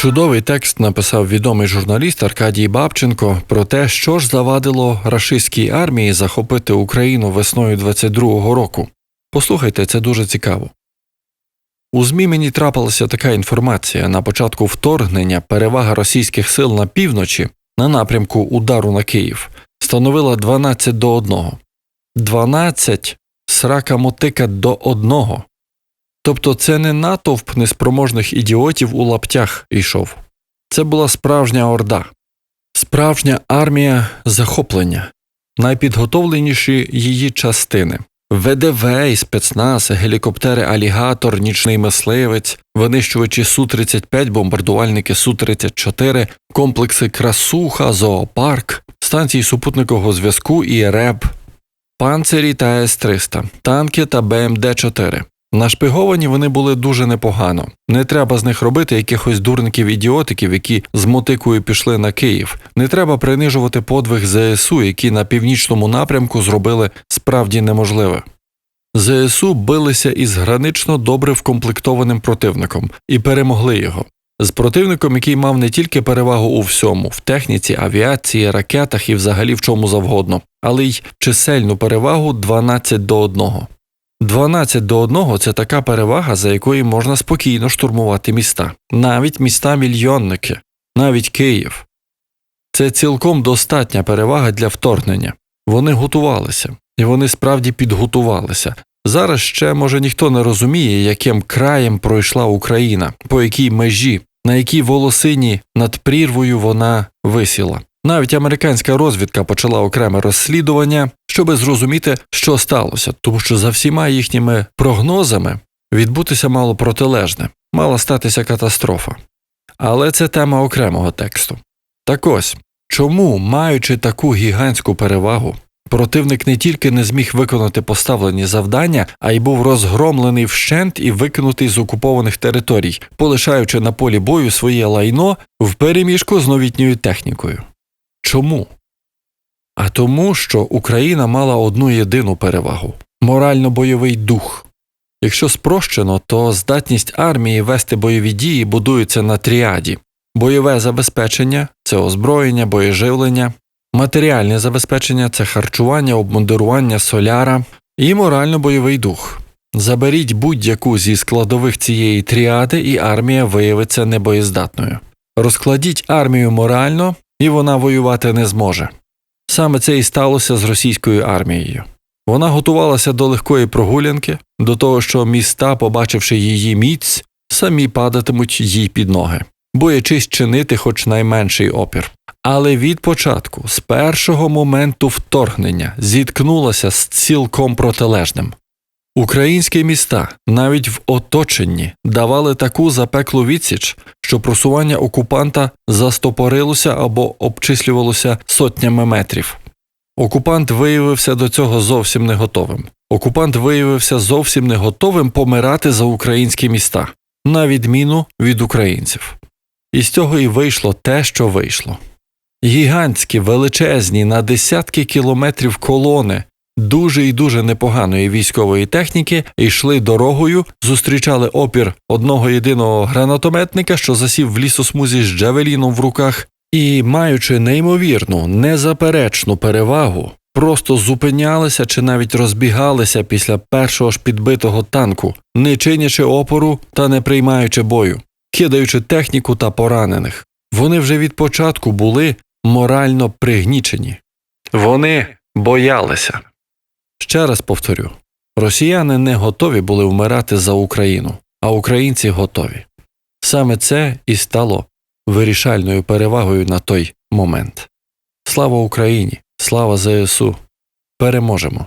Чудовий текст написав відомий журналіст Аркадій Бабченко про те, що ж завадило рашистській армії захопити Україну весною 22-го року. Послухайте, це дуже цікаво. У ЗМІ мені трапилася така інформація на початку вторгнення перевага російських сил на півночі на напрямку удару на Київ становила 12 до 1. 12 срака мотика до одного. Тобто це не натовп неспроможних ідіотів у лаптях йшов. Це була справжня орда, справжня армія захоплення, найпідготовленіші її частини. ВДВ і спецназ, гелікоптери Алігатор, нічний мисливець, винищувачі Су-35, бомбардувальники Су-34, комплекси Красуха, Зоопарк, станції супутникового зв'язку і РЕБ, панцирі та С-300, танки та БМД-4. Нашпиговані вони були дуже непогано. Не треба з них робити якихось дурників-ідіотиків, які з мотикою пішли на Київ. Не треба принижувати подвиг ЗСУ, які на північному напрямку зробили справді неможливе. ЗСУ билися із гранично добре вкомплектованим противником і перемогли його. З противником, який мав не тільки перевагу у всьому, в техніці, авіації, ракетах і взагалі в чому завгодно, але й чисельну перевагу 12 до 1. 12 до 1 – це така перевага, за якої можна спокійно штурмувати міста, навіть міста мільйонники, навіть Київ. Це цілком достатня перевага для вторгнення. Вони готувалися, і вони справді підготувалися. Зараз ще, може, ніхто не розуміє, яким краєм пройшла Україна, по якій межі, на якій волосині над прірвою вона висіла. Навіть американська розвідка почала окреме розслідування, щоби зрозуміти, що сталося, тому що за всіма їхніми прогнозами відбутися мало протилежне, мала статися катастрофа. Але це тема окремого тексту. Так ось, чому, маючи таку гігантську перевагу, противник не тільки не зміг виконати поставлені завдання, а й був розгромлений вщент і викинутий з окупованих територій, полишаючи на полі бою своє лайно в переміжку з новітньою технікою. Чому? А тому, що Україна мала одну єдину перевагу морально-бойовий дух. Якщо спрощено, то здатність армії вести бойові дії будується на тріаді бойове забезпечення це озброєння, боєживлення, матеріальне забезпечення це харчування, обмундирування соляра і морально-бойовий дух. Заберіть будь-яку зі складових цієї тріади, і армія виявиться небоєздатною. Розкладіть армію морально, і вона воювати не зможе. Саме це і сталося з російською армією. Вона готувалася до легкої прогулянки, до того, що міста, побачивши її міць, самі падатимуть їй під ноги, боячись чинити хоч найменший опір. Але від початку, з першого моменту вторгнення, зіткнулася з цілком протилежним. Українські міста навіть в оточенні давали таку запеклу відсіч, що просування окупанта застопорилося або обчислювалося сотнями метрів. Окупант виявився до цього зовсім не готовим. Окупант виявився зовсім не готовим помирати за українські міста, на відміну від українців. І з цього і вийшло те, що вийшло. Гігантські, величезні на десятки кілометрів колони дуже і дуже непоганої військової техніки йшли дорогою, зустрічали опір одного єдиного гранатометника, що засів в лісосмузі з Джавеліном в руках, і, маючи неймовірну, незаперечну перевагу, просто зупинялися чи навіть розбігалися після першого ж підбитого танку, не чинячи опору та не приймаючи бою, кидаючи техніку та поранених. Вони вже від початку були морально пригнічені. Вони боялися. Ще раз повторю: росіяни не готові були вмирати за Україну, а українці готові. Саме це і стало вирішальною перевагою на той момент. Слава Україні! Слава ЗСУ! Переможемо!